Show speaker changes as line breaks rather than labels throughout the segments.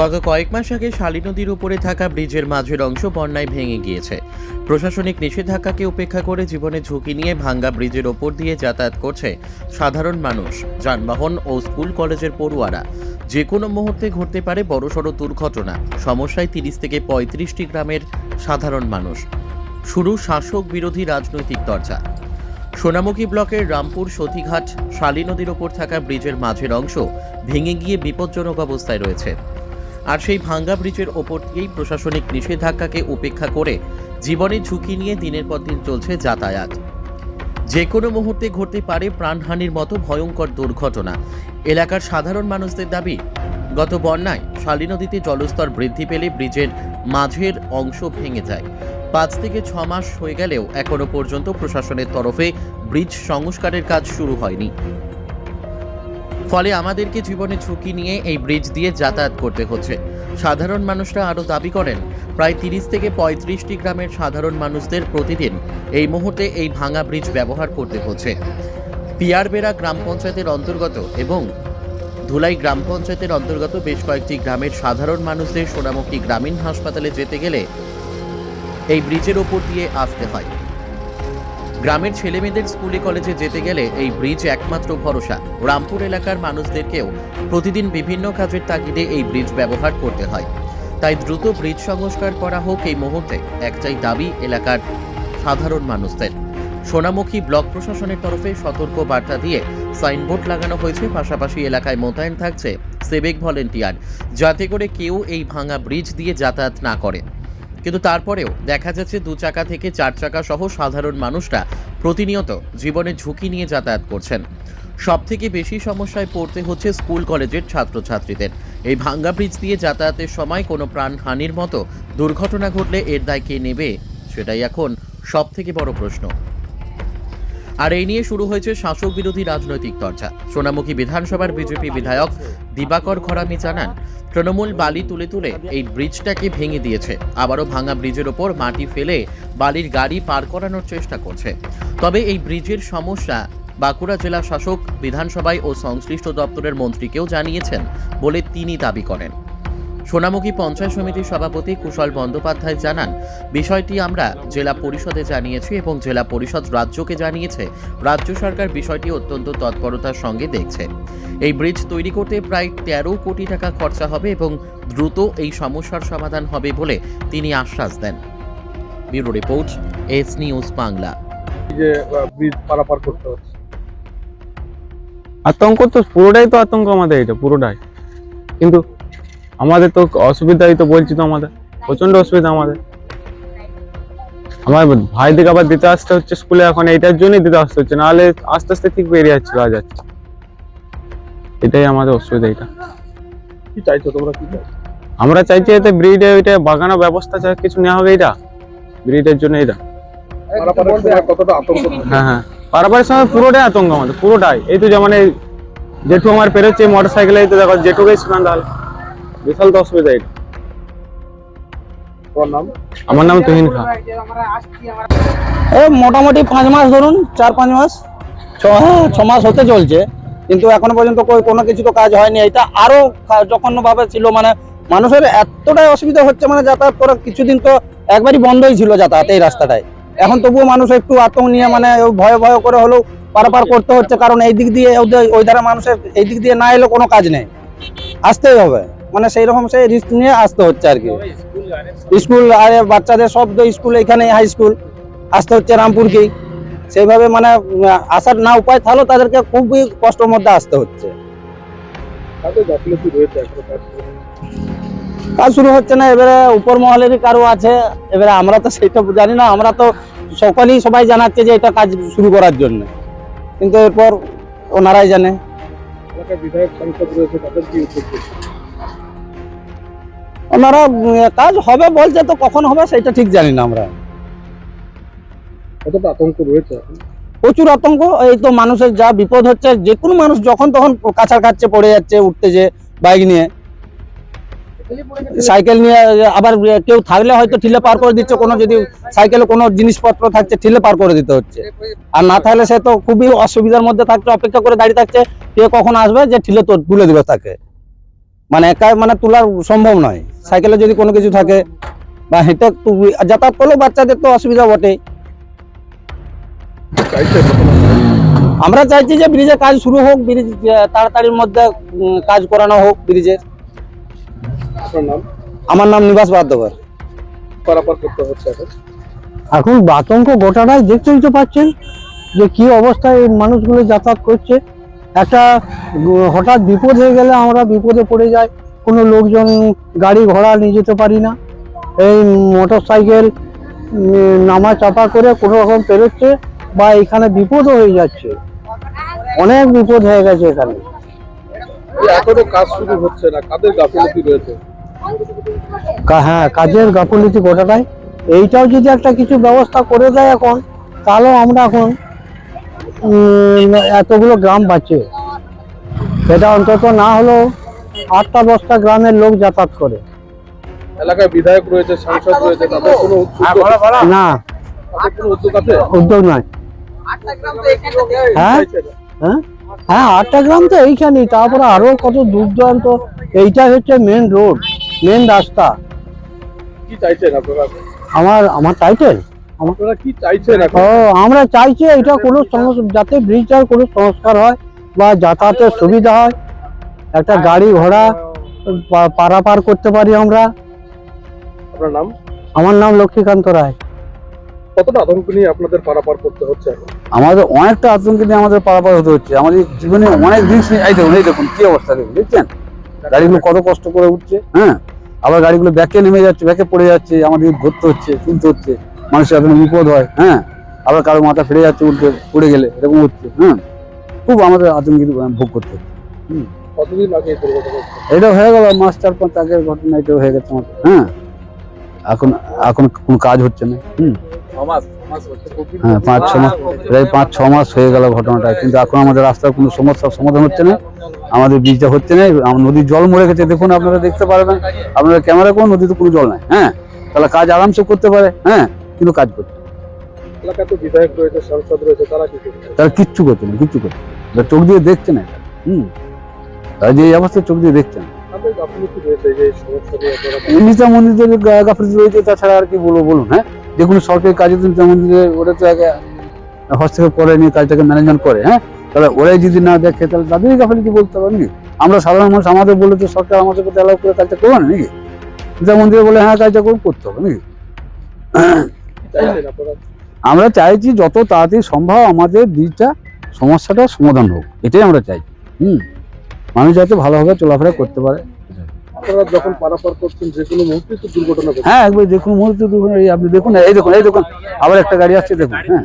গত কয়েক মাস আগে শালী নদীর উপরে থাকা ব্রিজের মাঝের অংশ বন্যায় ভেঙে গিয়েছে। প্রশাসনিক নিষেধাজ্ঞাকে উপেক্ষা করে জীবনে ঝুঁকি নিয়ে ভাঙ্গা ব্রিজের ওপর দিয়ে যাতায়াত করছে সাধারণ মানুষ, যানবাহন ও স্কুল কলেজের পড়ুয়ারা। যে কোনো মুহূর্তে ঘটতে পারে বড়সড় দুর্ঘটনা। সমস্যায় তিরিশ থেকে পঁয়ত্রিশটি গ্রামের সাধারণ মানুষ। শুরু শাসক বিরোধী রাজনৈতিক চর্চা সোনামুখী ব্লকের রামপুর সতীঘাট শালী নদীর ওপর থাকা ব্রিজের মাঝের অংশ ভেঙে গিয়ে বিপজ্জনক অবস্থায় রয়েছে। আর সেই ভাঙ্গা ব্রিজের ওপর দিয়েই প্রশাসনিক নিষেধাজ্ঞাকে উপেক্ষা করে জীবনের ঝুঁকি নিয়ে দিনের পর দিন চলছে যাতায়াত। যে কোনো মুহূর্তে ঘটতে পারে প্রাণহানির মতো ভয়ঙ্কর দুর্ঘটনা। এলাকার সাধারণ মানুষদের দাবি, গত বন্যায় শালী নদীতে জলস্তর বৃদ্ধি পেলে ব্রিজের মাঝের অংশ ভেঙে যায়। পাঁচ থেকে ছ মাস হয়ে গেলেও এখনও পর্যন্ত প্রশাসনের তরফে ব্রিজ সংস্কারের কাজ শুরু হয়নি। ফলে আমাদেরকে জীবনে ঝুঁকি নিয়ে এই ব্রিজ দিয়ে যাতায়াত করতে হচ্ছে। সাধারণ মানুষরা আরও দাবি করেন, প্রায় তিরিশ থেকে পঁয়ত্রিশটি গ্রামের সাধারণ মানুষদের প্রতিদিন এই মুহূর্তে এই ভাঙা ব্রিজ ব্যবহার করতে হচ্ছে। পিয়ারবেড়া গ্রাম পঞ্চায়েতের অন্তর্গত এবং ধুলাই গ্রাম পঞ্চায়েতের অন্তর্গত বেশ কয়েকটি গ্রামের সাধারণ মানুষদের সোনামুখী গ্রামীণ হাসপাতালে যেতে গেলে এই ব্রিজের ওপর দিয়ে আসতে হয়। গ্রামের ছেলেমেয়েদের স্কুলে কলেজে যেতে গেলে এই ব্রিজ একমাত্র ভরসা। রামপুর এলাকার মানুষদেরকেও প্রতিদিন বিভিন্ন কাজের তাগিদে এই ব্রিজ ব্যবহার করতে হয়। তাই দ্রুত ব্রিজ সংস্কার করা হোক এই মুহূর্তে একটাই দাবি এলাকার সাধারণ মানুষদের। সোনামুখী ব্লক প্রশাসনের তরফে সতর্ক বার্তা দিয়ে সাইনবোর্ড লাগানো হয়েছে। পাশাপাশি এলাকায় মোতায়েন থাকছে সেবেক ভলেন্টিয়ার, যাতে করে কেউ এই ভাঙা ব্রিজ দিয়ে যাতায়াত না করে। কিন্তু তারপরেও দেখা যাচ্ছে দু চাকা থেকে চার চাকা সহ সাধারণ মানুষরা প্রতিনিয়ত জীবনে ঝুঁকি নিয়ে যাতায়াত করছেন। সব থেকে বেশি সমস্যায় পড়তে হচ্ছে স্কুল কলেজের ছাত্রছাত্রীদের। এই ভাঙ্গা ব্রিজ দিয়ে যাতায়াতের সময় কোনো প্রাণহানির মতো দুর্ঘটনা ঘটলে এর দায় কে নেবে, সেটাই এখন সব থেকে বড় প্রশ্ন। আর এই নিয়ে শুরু হয়েছে শাসক বিরোধী রাজনৈতিক চর্চা। সোনামুখী বিধানসভার বিজেপি বিধায়ক দিবাকর খরামি জানান, তৃণমূল বালি তুলে তুলে এই ব্রিজটাকে ভেঙে দিয়েছে। আবারও ভাঙা ব্রিজের ওপর মাটি ফেলে বালির গাড়ি পার করানোর চেষ্টা করছে। তবে এই ব্রিজের সমস্যা বাঁকুড়া জেলা শাসক বিধানসভায় ও সংশ্লিষ্ট দপ্তরের মন্ত্রীকেও জানিয়েছেন বলে তিনি দাবি করেন। সোনামুখী পঞ্চায়েত সমিতির সভাপতি কুশল বন্দ্যোপাধ্যায় জানান বিষয়টি আমরা জেলা পরিষদে জানিয়েছি এবং জেলা পরিষদ রাজ্যকে জানিয়েছে। রাজ্য সরকার বিষয়টি অত্যন্ত তৎপরতার সঙ্গে দেখছে। এই ব্রিজ তৈরি করতে প্রায় তেরো কোটি টাকা খরচা হবে এবং দ্রুত এই সমস্যার সমাধান হবে বলে তিনি আশ্বাস দেন। Bureau report S news Bangla.
যে ব্রিজ পারাপার করতে হচ্ছে।
আতঙ্ক তো পুরোটাই তো আতঙ্ক আমাদের এটা পুরোটাই। কিন্তু আমাদের তো অসুবিধাই তো বলছি তো আমাদের প্রচণ্ড অসুবিধা আমাদের। আমার ভাই ভাইদিকে আবার দিতে আসতে হচ্ছে স্কুলে এখন এইটার জন্যই দিতে আসতে হচ্ছে নাহলে আস্তে আস্তে ঠিক বেরিয়ে যাচ্ছে কাজ যাচ্ছে। এটাই আমাদের অসুবিধা এটা।
কি চাইছো তোমরা কি
আমরা চাইছি এতে ব্রিডে ওইটা বাগানো ব্যবস্থা চাই কিছু নেওয়া হবে এটা ব্রিডের জন্য এটা।
থাকে?
হ্যাঁ হ্যাঁ। পারাপারের সময় পুরোটাই আতঙ্ক আমাদের পুরোটাই। এই তো যেমন এই জেঠু আমার পেরোচ্ছে মোটর সাইকেলে এই তো দেখো জেঠুকেই স্ক্যান্ডাল বিশাল তো অসুবিধা এটা আমার নাম তুহিন খা।
এই মোটামুটি পাঁচ মাস ধরুন চার পাঁচ মাস। ছ হ্যাঁ ছ মাস হতে চলছে কিন্তু এখনও পর্যন্ত কোনো কিছু তো কাজ হয়নি। এটা আরও জঘন্যভাবে ছিল মানে মানুষের এতটাই অসুবিধা হচ্ছে মানে যাতায়াত করা কিছুদিন তো একবারই বন্ধই ছিল যাতায়াত এই রাস্তাটায়। এখন তবুও মানুষ একটু আতঙ্ক নিয়ে মানে ভয় ভয় করে হলেও পারাপার করতে হচ্ছে কারণ এই দিক দিয়ে ওদের- ওই ধারে মানুষের এই দিক দিয়ে না এলে কোনো কাজ নেই। আসতেই হবে। মানে সেই রকম সেই রিস্ক নিয়ে আসতে হচ্ছে আর কি। স্কুল আর বাচ্চাদের সব তো স্কুল এখানে হাই স্কুল আসতে হচ্ছে রামপুরকেই। সেইভাবে মানে আসার না উপায় থাকলেও তাদেরকে খুবই কষ্টের মধ্যে আসতে হচ্ছে।
কাজে শুরু?
হচ্ছে না এবারে উপর মহলেরই কারও আছে। এবারে আমরা তো সেটা জানি না আমরা তো সকলেই সবাই জানাচ্ছে যে এটা কাজ শুরু করার জন্য। কিন্তু এরপর ওনারাই জানে।
বিধায়ক সাংসদ রয়েছে তাদের কি?
ওনারা কাজ হবে বলছে তো কখন হবে সেটা ঠিক জানি না আমরা।
কতটা আতঙ্ক রয়েছে
প্রচুর আতঙ্ক এই তো মানুষের যা বিপদ হচ্ছে যে কোনো মানুষ যখন তখন কাছার কাছে পড়ে যাচ্ছে উঠতে যে বাইক নিয়ে। সাইকেল নিয়ে আবার কেউ থাকলে হয়তো ঠিলে পার করে দিচ্ছে কোনো যদি সাইকেলে কোনো জিনিসপত্র থাকছে ঠিলে পার করে দিতে হচ্ছে। আর না থাকলে সে তো খুবই অসুবিধার মধ্যে থাকছে অপেক্ষা করে দাঁড়িয়ে থাকছে কে কখন আসবে যে ঠিলে তো তুলে দিবে তাকে। মানে একা মানে তোলার সম্ভব নয়। সাইকেলে যদি কোনো কিছু থাকে বা হেঁটে যাতায়াত করলেও বাচ্চাদের তো অসুবিধা বটে আমরা চাইছি যে ব্রিজের কাজ শুরু হোক ব্রিজ তাড়াতাড়ির মধ্যে কাজ করানো হোক ব্রিজের
নাম?
আমার নাম নিবাস বাদ্যকর
পারাপার করতে হচ্ছে এখন।
এখন আতঙ্ক গোটাটাই দেখতেই তো পাচ্ছেন যে কি অবস্থায় মানুষগুলো যাতায়াত করছে। একটা হঠাৎ বিপদ হয়ে গেলে আমরা বিপদে পড়ে যাই। কোনো লোকজন গাড়ি ঘোড়া নিয়ে যেতে পারি না। এই মোটর সাইকেল নামা চাপা করে কোনো রকম পেরোচ্ছে বা এখানে বিপদও হয়ে যাচ্ছে। অনেক বিপদ হয়ে গেছে এখানে।
এখনও কাজ শুরু হচ্ছে না কাদের গাফিলতি রয়েছে?
হ্যাঁ কাজের গাফলিতি গোটাটাই এইটাও যদি একটা কিছু ব্যবস্থা করে দেয় এখন তাহলেও আমরা এখন এতগুলো গ্রাম বাঁচে। সেটা অন্তত না হলেও আটটা দশটা গ্রামের লোক যাতায়াত করে।
এলাকায় বিধায়ক রয়েছে সাংসদ রয়েছে তাদের কোনো
না।
উদ্যোগ আছে?
নয় হ্যাঁ? হ্যাঁ? হ্যাঁ? আটটা গ্রাম তো এইখানেই। তারপরে আরও কত দূর দূরান্ত এইটাই হচ্ছে মেন রোড মেন রাস্তা।
কি চাইছেন আপনারা?
আমার আমার টাইটেল
আপনারা কি চাইছেন এখন?
ও আমরা চাইছি এটা কোনো সমস্যা যাতে ব্রিজটার কোনো সংস্কার হয় বা যাতায়াতের সুবিধা হয়। একটা গাড়ি ঘোড়া পারাপার করতে পারি আমরা।
আপনার নাম?
আমার নাম লক্ষ্মীকান্ত রায়।
কতটা আতঙ্ক নিয়ে আপনাদের পারাপার করতে হচ্ছে এখন?
আমাদের অনেকটা আতঙ্কে নিয়ে আমাদের পারাপার হতে হচ্ছে। আমাদের জীবনে অনেক নিয়ে এই দেখুন এই দেখুন কি অবস্থা দেখুন দেখছেন? গাড়িগুলো কত কষ্ট করে উঠছে হ্যাঁ? আবার গাড়িগুলো ব্যাকে নেমে যাচ্ছে ব্যাকে পড়ে যাচ্ছে আমাদের ধরতে হচ্ছে তুলতে হচ্ছে। মানুষের এখন বিপদ হয় হ্যাঁ? আবার কারও মাথা ফেড়ে যাচ্ছে উল্টে পড়ে গেলে এরকম হচ্ছে হ্যাঁ? খুব আমাদের আতঙ্কিত ভোগ করতে
কতদিন আগে হচ্ছে?
এটা হয়ে গেল মাস চার পাঁচ আগের ঘটনা এটা হয়ে গেছে আমাদের হ্যাঁ? এখন এখন কোনো কাজ হচ্ছে না হুম? হ্যাঁ পাঁচ ছ মাস প্রায় পাঁচ ছ মাস হয়ে গেল ঘটনাটা কিন্তু এখন আমাদের রাস্তার কোনো সমস্যার সমাধান হচ্ছে না। আমাদের বীজটা হচ্ছে না নদীর জল মরে গেছে দেখুন আপনারা দেখতে পারবেন। আপনারা ক্যামেরা কোন নদীতে কোনো জল নাই হ্যাঁ? তাহলে কাজ আরামসে করতে পারে হ্যাঁ? কিন্তু কাজ করছে। না।
তো বিধায়ক রয়েছে সাংসদ রয়েছে তারা কি করছে?
তারা কিচ্ছু করছে না কিচ্ছু করছে না। চোখ দিয়ে দেখছে না হুম। তারা যে এই অবস্থায় চোখ দিয়ে দেখছে না। নিতা মন্দিরের গাফিলতি রয়েছে তাছাড়া আর কি বলব বলুন হ্যাঁ? যে কোনো সরকারি কাজে তো নিতা মন্দিরে ওরা তো আগে হস্তক্ষেপ করে নিয়ে কাজটাকে ম্যানেজমেন্ট করে হ্যাঁ? তাহলে ওরাই যদি না দেখে তাহলে তাদেরই গাফিলতি বলতে হবে নাকি? আমরা সাধারণ মানুষ আমাদের বলে তো সরকার আমাদের প্রতি অ্যালাউ করে কাজটা করবে না নাকি? নিতা মন্দিরে বলে হ্যাঁ কাজটা করতে হবে নাকি? আমরা চাইছি যত তাড়াতাড়ি সম্ভব আমাদের দিকটা সমস্যাটা সমাধান হোক এটাই আমরা চাই। হুম। মানুষ যাতে ভালোভাবে চলাফেরা করতে পারে।
আপনারা যখন পারাপার করছেন যে কোনো মুহূর্তে তো দুর্ঘটনা
হ্যাঁ একবার মুহূর্তে আপনি দেখুন এই দেখুন এই দেখুন আবার একটা গাড়ি আসছে দেখুন হ্যাঁ।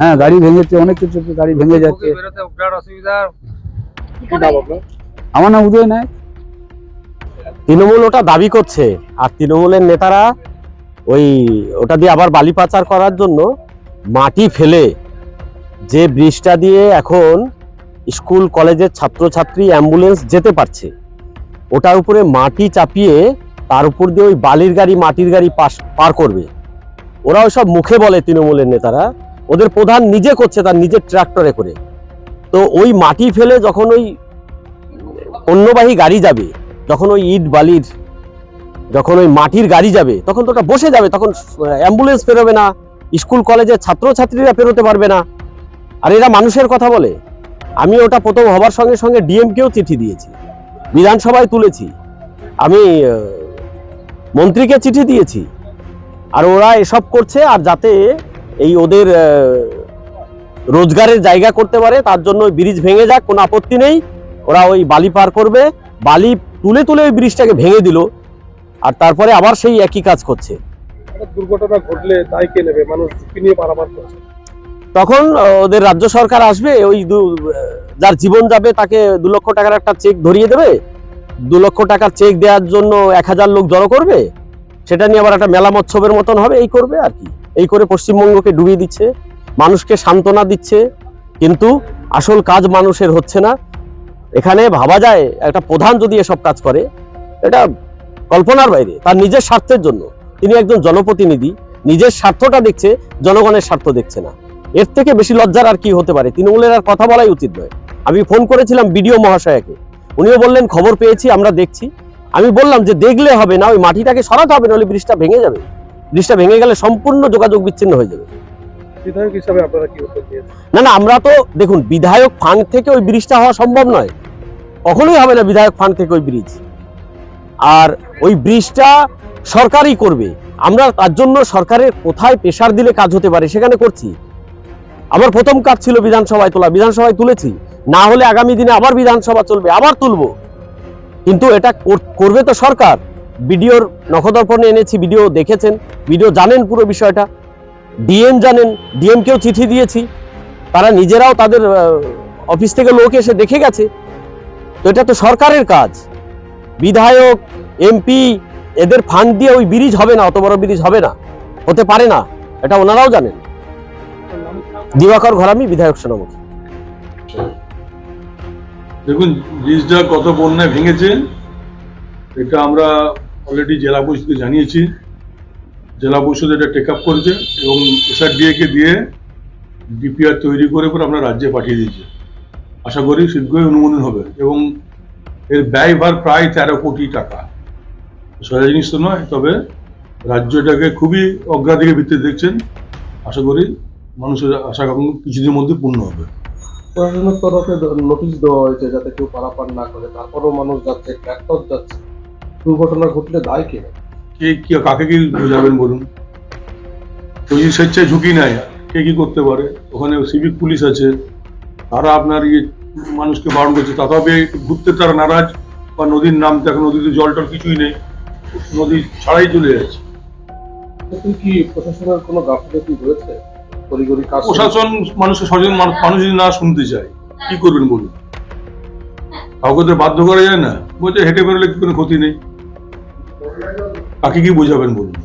হ্যাঁ গাড়ি ভেঙেছে অনেক কিছু গাড়ি ভেঙে যাচ্ছে। আমার নাম উদয় নায়ক।
তৃণমূল ওটা দাবি করছে আর তৃণমূলের নেতারা ওই, ওটা দিয়ে আবার বালি পাচার করার জন্য মাটি ফেলে যে ব্রিজটা দিয়ে এখন স্কুল, কলেজের ছাত্রছাত্রী, অ্যাম্বুলেন্স যেতে পারছে, ওটার উপরে মাটি চাপিয়ে তার উপর দিয়ে ওই বালির গাড়ি, মাটির গাড়ি পাস পার করবে। ওরা ওসব মুখে বলে তৃণমূলের নেতারা, ওদের প্রধান নিজে করছে তার নিজের ট্রাক্টরে করে। তো ওই মাটি ফেলে যখন ওই পণ্যবাহী গাড়ি যাবে, যখন ওই ইট, বালির যখন ওই মাটির গাড়ি যাবে, তখন তো ওটা বসে যাবে, তখন অ্যাম্বুলেন্স পেরোবে না স্কুল কলেজের ছাত্রছাত্রীরা পেরোতে পারবে না। আর এরা মানুষের কথা বলে। আমি ওটা প্রথম হবার সঙ্গে সঙ্গে ডিএমকেও চিঠি দিয়েছি। বিধানসভায় তুলেছি। আমি মন্ত্রীকে চিঠি দিয়েছি। আর ওরা এসব করছে, আর যাতে এই ওদের রোজগারের জায়গা করতে পারে, তার জন্য ওই ব্রিজ ভেঙে যাক, কোনো আপত্তি নেই। ওরা ওই বালি পার করবে। বালি তুলে তুলে ওই ব্রিজটাকে ভেঙে দিল। আর তারপরে আবার সেই একই কাজ করছে।
দুর্ঘটনা ঘটলে কে নেবে? মানুষ ঝুঁকি নিয়ে পারাপার করছে।
তখন ওদের রাজ্য সরকার আসবে ওই যার জীবন যাবে তাকে দু লক্ষ টাকার একটা চেক ধরিয়ে দেবে। দু লক্ষ টাকার চেক দেওয়ার জন্য এক হাজার লোক জড়ো করবে। সেটা নিয়ে আবার একটা মেলা মৎসবের মতন হবে এই করবে আর কি। এই করে পশ্চিমবঙ্গকে ডুবিয়ে দিচ্ছে মানুষকে সান্ত্বনা দিচ্ছে। কিন্তু আসল কাজ মানুষের হচ্ছে না। এখানে ভাবা যায় একটা প্রধান যদি এসব কাজ করে এটা কল্পনার বাইরে তার নিজের স্বার্থের জন্য। তিনি একজন জনপ্রতিনিধি নিজের স্বার্থটা দেখছে জনগণের স্বার্থ দেখছে না। এর থেকে বেশি লজ্জার আর কি হতে পারে? তৃণমূলের আর কথা বলাই উচিত নয়। আমি ফোন করেছিলাম বিডিও মহাশয়াকে। উনিও বললেন খবর পেয়েছি আমরা দেখছি। আমি বললাম যে দেখলে হবে না ওই মাটিটাকে সরাতে হবে নাহলে ব্রিজটা ভেঙে যাবে। ব্রিজটা ভেঙে গেলে সম্পূর্ণ যোগাযোগ বিচ্ছিন্ন হয়ে যাবে।
বিধায়ক হিসাবে আপনারা কি উত্তর
না না আমরা তো দেখুন বিধায়ক ফান্ড থেকে ওই ব্রিজটা হওয়া সম্ভব নয়। কখনোই হবে না বিধায়ক ফান্ড থেকে ওই ব্রিজ। আর ওই ব্রিজটা সরকারই করবে। আমরা তার জন্য সরকারের কোথায় প্রেশার দিলে কাজ হতে পারে সেখানে করছি। আমার প্রথম কাজ ছিল বিধানসভায় তোলা। বিধানসভায় তুলেছি। না হলে আগামী দিনে আবার বিধানসভা চলবে, আবার তুলব। কিন্তু এটা করবে তো সরকার। বিডিওর নখদর্পণে এনেছি, বিডিও দেখেছেন। বিডিও জানেন পুরো বিষয়টা। ডিএম জানেন, ডিএমকেও চিঠি দিয়েছি। তারা নিজেরাও তাদের অফিস থেকে লোক এসে দেখে গেছে। তো এটা তো সরকারের কাজ। বিধায়ক, এমপি, এদের ফান্ড দিয়ে ওই ব্রিজ হবে না, অত বড় ব্রিজ হবে না। হতে পারে না, এটা ওনারাও জানেন। দিবাকর ঘরামি, বিধায়ক সোনামুখী।
দেখুন, ব্রিজটা কত বন্যায় ভেঙেছে, এটা আমরা অলরেডি জেলা পরিষদকে জানিয়েছি। জেলা পরিষদ এটা টেক আপ করেছে এবং এসআরডিএ কে দিয়ে ডিপিআর তৈরি করে পরে আমরা রাজ্যে পাঠিয়ে দিয়েছি। আশা করি শীঘ্রই অনুমোদন হবে এবং এর ব্যয়ভার প্রায় তেরো কোটি টাকা। সোজা জিনিস তো নয় তবে রাজ্য এটাকে খুবই অগ্রাধিকার ভিত্তিতে দেখছেন। আশা করি মানুষের আশা কখন কিছুদিনের মধ্যে পূর্ণ হবে।
প্রশাসনের তরফে নোটিশ দেওয়া হয়েছে যাতে কেউ পারাপার না করে তারপরেও মানুষ যাচ্ছে ট্র্যাক্টর যাচ্ছে। দুর্ঘটনা ঘটলে দায় কে?
কে কি কাকে কি বোঝাবেন বলুন? যদি স্বেচ্ছায় ঝুঁকি নেয়। কে কি করতে পারে? ওখানে সিভিক পুলিশ আছে। তারা আপনার ইয়ে মানুষকে বারণ করছে। তথাপি ঘুরতে তারা নারাজ বা নদীর নামতে এখন নদীতে জল টল কিছুই নেই নদী ছাড়াই চলে যাচ্ছে।
কি প্রশাসনের কোনো গাফিলতি রয়েছে?
প্রশাসন মানুষকে সচেতন মানুষ যদি না শুনতে চায় কি করবেন বলুন? কাউকে তো বাধ্য করা যায় না। বলছে হেঁটে বেরোলে কি কোনো ক্ষতি নেই? কাকে কি বোঝাবেন বলুন?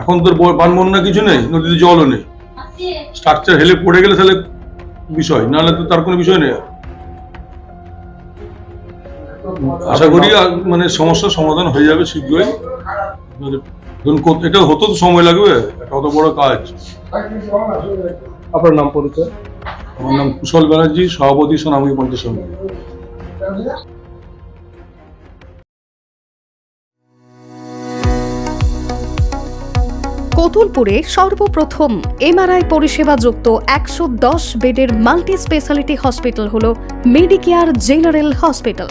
এখন তোর বান বন্যা কিছু নেই নদীতে জলও নেই। স্ট্রাকচার হেলে পড়ে গেলে তাহলে বিষয় নাহলে তো তার কোনো বিষয় নেই আর। আশা করি আর মানে সমস্যার সমাধান হয়ে যাবে শীঘ্রই। মানে এটা হতো তো সময় লাগবে অত বড় কাজ।
আপনার নাম পরিচয়?
আমার নাম কুশল ব্যানার্জি সভাপতি সোনামুখী পঞ্চায়েত সমিতি।
কতুলপুরে সর্বপ্রথম এমআরআই পরিষেবা যুক্ত একশো দশ বেডের মাল্টি স্পেশালিটি হসপিটাল হল মেডিকেয়ার জেনারেল হসপিটাল।